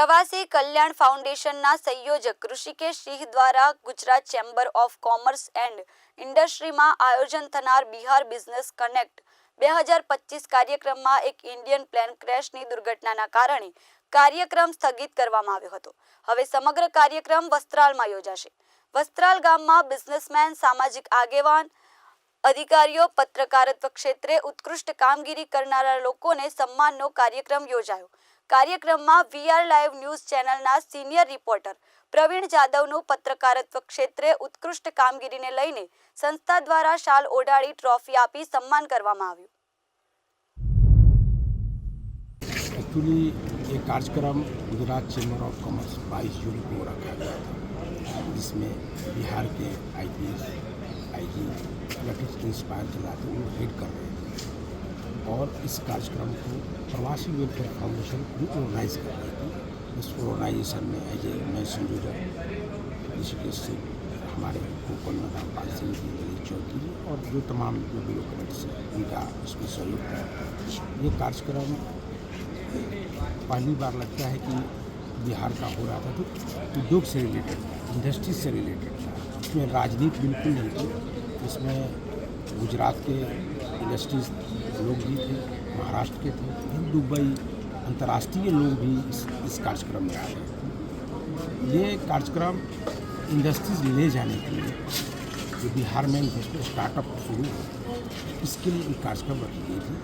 પ્રવાસી કલ્યાણ ફાઉન્ડેશનના સંયોજક ઋષિકેશ સિંહ દ્વારા Gujarat chamber of commerce and ઇન્ડસ્ટ્રીમાં આયોજન થનાર બિહાર બિઝનેસ કનેક્ટ બે હજાર પચીસ કાર્યક્રમમાં એક ઇન્ડિયન પ્લેન ક્રેશની દુર્ઘટનાના કારણે કાર્યક્રમ સ્થગિત કરવામાં આવ્યો હતો. હવે સમગ્ર કાર્યક્રમ વસ્ત્રાલમાં યોજાશે. વસ્ત્રાલ ગામમાં બિઝનેસમેન, સામાજિક આગેવાન, અધિકારીઓ, પત્રકારત્વ ક્ષેત્રે ઉત્કૃષ્ટ કામગીરી કરનારા લોકોને સન્માનનો કાર્યક્રમ યોજાયો. કાર્યક્રમમાં વીઆર લાઈવ ન્યૂઝ ચેનલના સિનિયર રિપોર્ટર પ્રવીણ જાદવનું પત્રકારત્વ ક્ષેત્રે ઉત્કૃષ્ટ કામગીરીને લઈને સંસ્થા દ્વારા શાલ ઓઢાડી ટ્રોફી આપી સન્માન કરવામાં આવ્યું एक्चुअली ये कार्यक्रम गुजरात चैम्बर ऑफ कॉमर्स बाईस जून को रखा गया था जिसमें बिहार के I P S I G electric inspire चलाते वो हेड कर रहे थे और इस कार्यक्रम को प्रवासी वेलफेयर फाउंडेशन भी ऑर्गेनाइज कर रही थी। इस ऑर्गेनाइजेशन में एज ए मैं संयोजक ऋषिकेश सिंह हमारे गोकुल रामपाल सिंह जी ललित चौधरी और जो तमाम जो ब्यूरोक्रेट्स हैं, उनका इसमें सहयोग था ये कार्यक्रम पहली बार लगता है कि बिहार का हो रहा था तो उद्योग से रिलेटेड इंडस्ट्री से रिलेटेड था। इसमें राजनीति बिल्कुल नहीं थी। इसमें गुजरात के इंडस्ट्रीज़ लोग भी थे महाराष्ट्र के थे दुबई अंतर्राष्ट्रीय लोग भी इस, इस कार्यक्रम में आ रहे थे ये कार्यक्रम इंडस्ट्रीज़ ले जाने के लिए जो बिहार में स्टार्टअप शुरू हो इसके लिए एक कार्यक्रम रखी गई थी